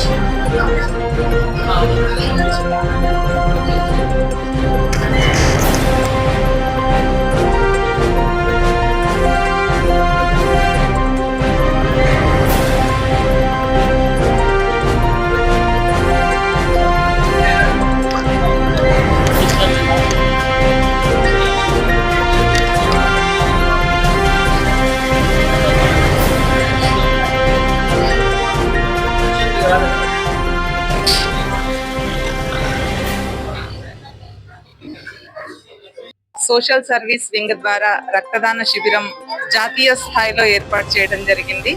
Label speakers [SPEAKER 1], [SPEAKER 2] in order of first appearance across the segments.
[SPEAKER 1] Thank you. Social service wing ద్వారా రక్తదాన శిబిరం జాతీయ స్థాయిలో ఏర్పాటు చేయడం జరిగింది.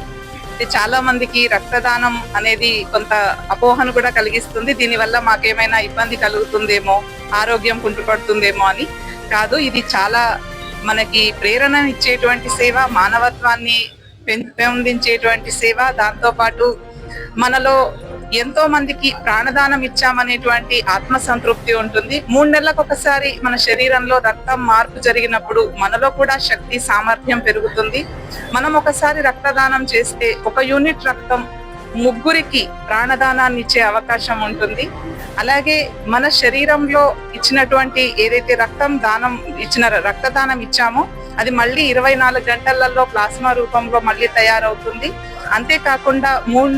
[SPEAKER 1] ఇది చాలా మందికి రక్తదానం అనేది కొంత అపోహను కూడా కలిగిస్తుంది. దీనివల్ల మాకేమైనా ఇబ్బంది కలుగుతుందేమో ఆరోగ్యం కుంటుపడుతుందేమో అని కాదు. ఇది చాలా మనకి ప్రేరణ ఇచ్చేటువంటి సేవ మానవత్వాన్ని పెంపొందించేటువంటి సేవ. దాంతోపాటు మనలో ఎంతో మందికి ప్రాణదానం ఇచ్చామనేటువంటి ఆత్మ సంతృప్తి ఉంటుంది. మూడు నెలలకు ఒకసారి మన శరీరంలో రక్తం మార్పు జరిగినప్పుడు మనలో కూడా శక్తి సామర్థ్యం పెరుగుతుంది. మనం ఒకసారి రక్తదానం చేస్తే ఒక యూనిట్ రక్తం ముగ్గురికి ప్రాణదానాన్ని ఇచ్చే అవకాశం ఉంటుంది. అలాగే మన శరీరంలో ఇచ్చినటువంటి ఏదైతే రక్తం దానం ఇచ్చిన రక్తదానం ఇచ్చామో అది మళ్ళీ ఇరవై నాలుగు గంటలలో ప్లాస్మా రూపంలో మళ్ళీ తయారవుతుంది. అంతేకాకుండా మూడు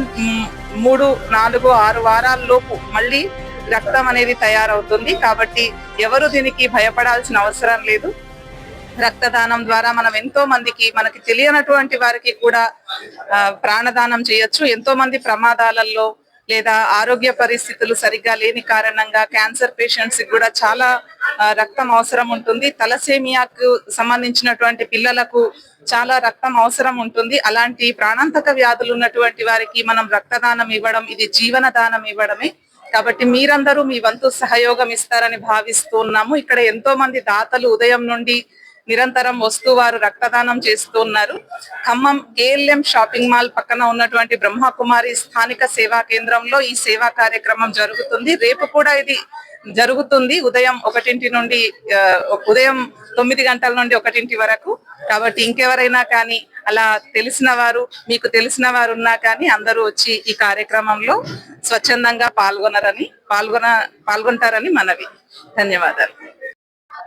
[SPEAKER 1] మూడు నాలుగు ఆరు వారాల లోపు మళ్ళీ రక్తం అనేది తయారవుతుంది. కాబట్టి ఎవరు దీనికి భయపడాల్సిన అవసరం లేదు. రక్తదానం ద్వారా మనం ఎంతో మందికి మనకి తెలియనటువంటి వారికి కూడా ఆ, ప్రాణదానం చేయొచ్చు. ఎంతో మంది ప్రమాదాలలో లేదా ఆరోగ్య పరిస్థితులు సరిగ్గా లేని కారణంగా క్యాన్సర్ పేషెంట్స్ కూడా చాలా రక్తం అవసరం ఉంటుంది. తలసేమియాకు సంబంధించినటువంటి పిల్లలకు చాలా రక్తం అవసరం ఉంటుంది. అలాంటి ప్రాణాంతక వ్యాధులు ఉన్నటువంటి వారికి మనం రక్తదానం ఇవ్వడం ఇది జీవన దానం ఇవ్వడమే. కాబట్టి మీరందరూ మీ వంతు సహయోగం ఇస్తారని భావిస్తూ ఉన్నాము. ఇక్కడ ఎంతో మంది దాతలు ఉదయం నుండి నిరంతరం వస్తూ వారు రక్తదానం చేస్తూ ఉన్నారు ఖమ్మం కేఎల్ఎం షాపింగ్ మాల్ పక్కన ఉన్నటువంటి బ్రహ్మకుమారి స్థానిక సేవా కేంద్రంలో ఈ సేవా కార్యక్రమం జరుగుతుంది. రేపు కూడా ఇది జరుగుతుంది. ఉదయం ఒకటింటి నుండి ఉదయం తొమ్మిది గంటల నుండి ఒకటింటి వరకు. కాబట్టి ఇంకెవరైనా కానీ అలా తెలిసిన వారు మీకు తెలిసిన వారు ఉన్నా కానీ అందరూ వచ్చి ఈ కార్యక్రమంలో స్వచ్ఛందంగా పాల్గొనరని పాల్గొన పాల్గొంటారని మనవి. ధన్యవాదాలు.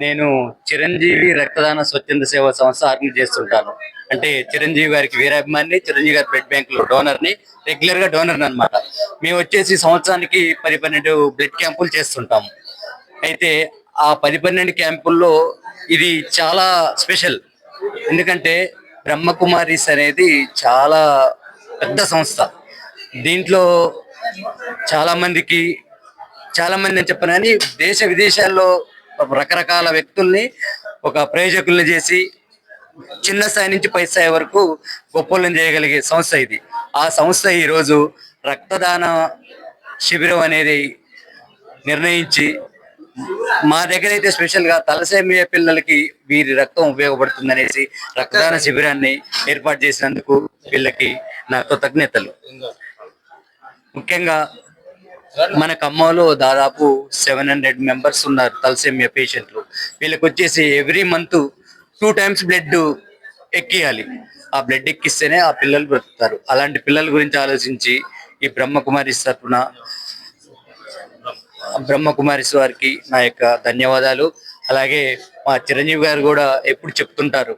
[SPEAKER 2] నేను చిరంజీవి రక్తదాన స్వచ్ఛంద సేవ సంస్థ ఆర్గనైజ్ చేస్తుంటాను. అంటే చిరంజీవి గారికి వీరాభిమాని చిరంజీవి గారి బ్లడ్ బ్యాంక్లో డోనర్ని రెగ్యులర్గా డోనర్ అనమాట మేము వచ్చేసి సంవత్సరానికి పది పన్నెండు బ్లడ్ క్యాంపులు చేస్తుంటాము. అయితే ఆ పది పన్నెండు క్యాంపుల్లో ఇది చాలా స్పెషల్. ఎందుకంటే బ్రహ్మకుమారిస్ అనేది చాలా పెద్ద సంస్థ. దీంట్లో చాలా మందికి చాలా మంది అని చెప్పను కానీ దేశ విదేశాల్లో రకరకాల వ్యక్తుల్ని ఒక ప్రయోజకుల్ని చేసి చిన్న స్థాయి నుంచి పై స్థాయి వరకు గొప్పలను చేయగలిగే సంస్థ ఇది. ఆ సంస్థ ఈరోజు రక్తదాన శిబిరం అనేది నిర్ణయించి మా దగ్గర అయితే స్పెషల్గా తలసేమియా పిల్లలకి వీరి రక్తం ఉపయోగపడుతుంది అనేసి రక్తదాన శిబిరాన్ని ఏర్పాటు చేసినందుకు వీళ్ళకి నా కృతజ్ఞతలు. ముఖ్యంగా మన ఖమ్మంలో దాదాపు సెవెన్ హండ్రెడ్ మెంబర్స్ ఉన్నారు తలసేమియా పేషెంట్లు. వీళ్ళకి వచ్చేసి every month two times blood ఎక్కియాలి. ఆ బ్లడ్ ఎక్కిస్తేనే ఆ పిల్లలు బ్రతుకుతారు. అలాంటి పిల్లల గురించి ఆలోచించి ఈ బ్రహ్మకుమారి తరఫున బ్రహ్మకుమారిస్ వారికి నా యొక్క ధన్యవాదాలు. అలాగే మా చిరంజీవి గారు కూడా ఎప్పుడు చెప్తుంటారు.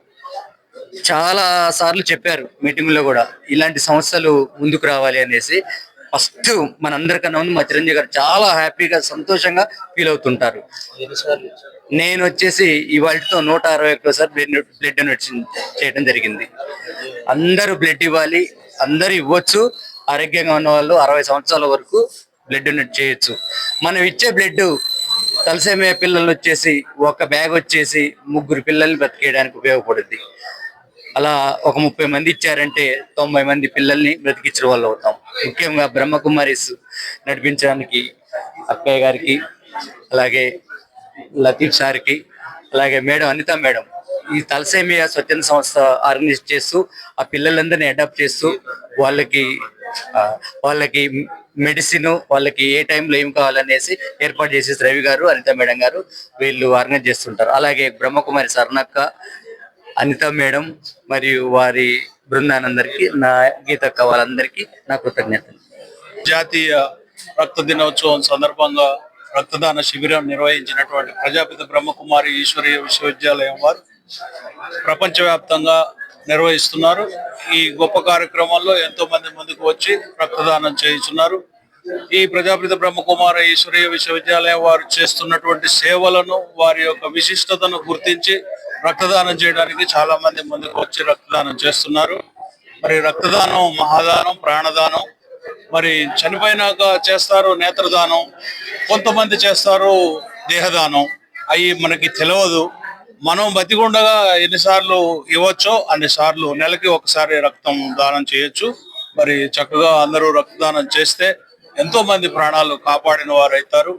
[SPEAKER 2] చాలా సార్లు చెప్పారు మీటింగ్లో కూడా ఇలాంటి సంస్థలు ముందుకు రావాలి అనేసి. ఫస్ట్ మనందరికన్నా ముందు మా చిరంజీవి గారు చాలా హ్యాపీగా సంతోషంగా ఫీల్ అవుతుంటారు. నేను వచ్చేసి ఇవాళతో నూట అరవై ఒక్కసారి బ్లడ్ బ్లడ్ డొనేషన్ చేయడం జరిగింది. అందరూ బ్లడ్ ఇవ్వాలి అందరూ ఇవ్వచ్చు. ఆరోగ్యంగా ఉన్న వాళ్ళు అరవై సంవత్సరాల వరకు బ్లడ్ డొనేట్ చేయొచ్చు. మనం ఇచ్చే బ్లడ్ తలసేమే పిల్లలు వచ్చేసి ఒక బ్యాగ్ వచ్చేసి ముగ్గురు పిల్లల్ని బ్రతికేయడానికి ఉపయోగపడుద్ది. అలా ఒక ముప్పై మంది ఇచ్చారంటే తొంభై మంది పిల్లల్ని బ్రతికించిన వాళ్ళు అవుతాం. ముఖ్యంగా బ్రహ్మకుమారిస్ నడిపించడానికి అక్కయ్య గారికి అలాగే లతీఫ్ సార్కి అలాగే మేడం అనిత మేడం. ఈ తలసేమియా స్వచ్ఛంద సంస్థ ఆర్గనైజ్ చేస్తూ ఆ పిల్లలందరినీ అడాప్ట్ చేస్తూ వాళ్ళకి వాళ్ళకి మెడిసిన్ వాళ్ళకి ఏ టైంలో ఏం కావాలనేసి ఏర్పాటు చేసేసి రవి గారు అనిత మేడం గారు వీళ్ళు ఆర్గనైజ్ చేస్తుంటారు. అలాగే బ్రహ్మకుమారి సర్ణక్క అనిత మేడం మరియు వారి బృందానందరికీ నా గీతక్క వాళ్ళందరికీ నా కృతజ్ఞతలు.
[SPEAKER 3] జాతీయ రక్త దినోత్సవం సందర్భంగా రక్తదాన శిబిరం నిర్వహించినటువంటి ప్రజాపిత బ్రహ్మకుమారి ఈశ్వరీయ విశ్వవిద్యాలయం వారు ప్రపంచవ్యాప్తంగా నిర్వహిస్తున్నారు. ఈ గొప్ప కార్యక్రమంలో ఎంతో మంది ముందుకు వచ్చి రక్తదానం చేయిస్తున్నారు ఈ ప్రజాపిత బ్రహ్మకుమార ఈశ్వరీయ విశ్వవిద్యాలయం వారు చేస్తున్నటువంటి సేవలను వారి యొక్క విశిష్టతను గుర్తించి రక్తదానం చేయడానికి చాలా మంది ముందుకు వచ్చి రక్తదానం చేస్తున్నారు. మరి రక్తదానం మహాదానం ప్రాణదానం మరి చనిపోయినాక చేస్తారు నేత్రదానం కొంతమంది చేస్తారు దేహదానం. అవి మనకి తెలియదు మనం బతికుండగా ఎన్నిసార్లు ఇవ్వచ్చో అన్నిసార్లు నెలకి ఒకసారి రక్తం దానం చేయొచ్చు. మరి చక్కగా అందరూ రక్తదానం చేస్తే ఎంతో మంది ప్రాణాలు కాపాడిన వారు అవుతారు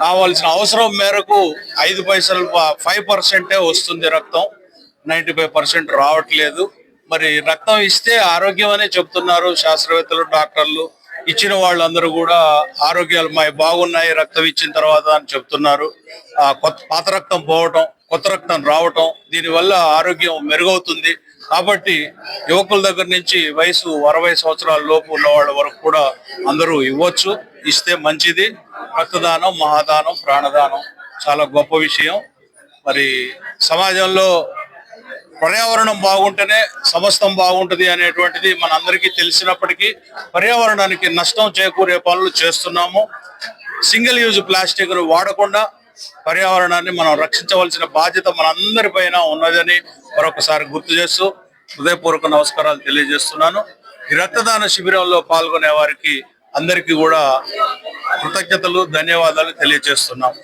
[SPEAKER 3] కావాల్సిన అవసరం మేరకు ఐదు పైసలు ఫైవ్ పర్సెంటే వస్తుంది రక్తం. నైంటీ ఫైవ్ పర్సెంట్ రావట్లేదు. మరి రక్తం ఇస్తే ఆరోగ్యం అనే చెప్తున్నారు శాస్త్రవేత్తలు డాక్టర్లు. ఇచ్చిన వాళ్ళందరూ కూడా ఆరోగ్యాలు మా బాగున్నాయి రక్తం ఇచ్చిన తర్వాత అని చెప్తున్నారు. ఆ కొత్త పాత రక్తం పోవటం కొత్త రక్తం రావటం దీనివల్ల ఆరోగ్యం మెరుగవుతుంది. కాబట్టి యువకుల దగ్గర నుంచి వయసు అరవై సంవత్సరాల లోపు ఉన్న వాళ్ళ వరకు కూడా అందరూ ఇవ్వచ్చు. ఇస్తే మంచిది. రక్తదానం మహాదానం ప్రాణదానం చాలా గొప్ప విషయం. మరి సమాజంలో పర్యావరణం బాగుంటేనే సమస్తం బాగుంటుంది అనేటువంటిది మనందరికీ తెలిసినప్పటికీ పర్యావరణానికి నష్టం చేకూరే పనులు చేస్తున్నాము. సింగిల్ యూజ్ ప్లాస్టిక్ను వాడకుండా పర్యావరణాన్ని మనం రక్షించవలసిన బాధ్యత మనందరి పైన ఉన్నదని మరొకసారి గుర్తు చేస్తూ హృదయపూర్వక నమస్కారాలు తెలియజేస్తున్నాను. ఈ రక్తదాన శిబిరంలో పాల్గొనే వారికి అందరికీ కూడా కృతజ్ఞతలు ధన్యవాదాలు తెలియజేస్తున్నాం.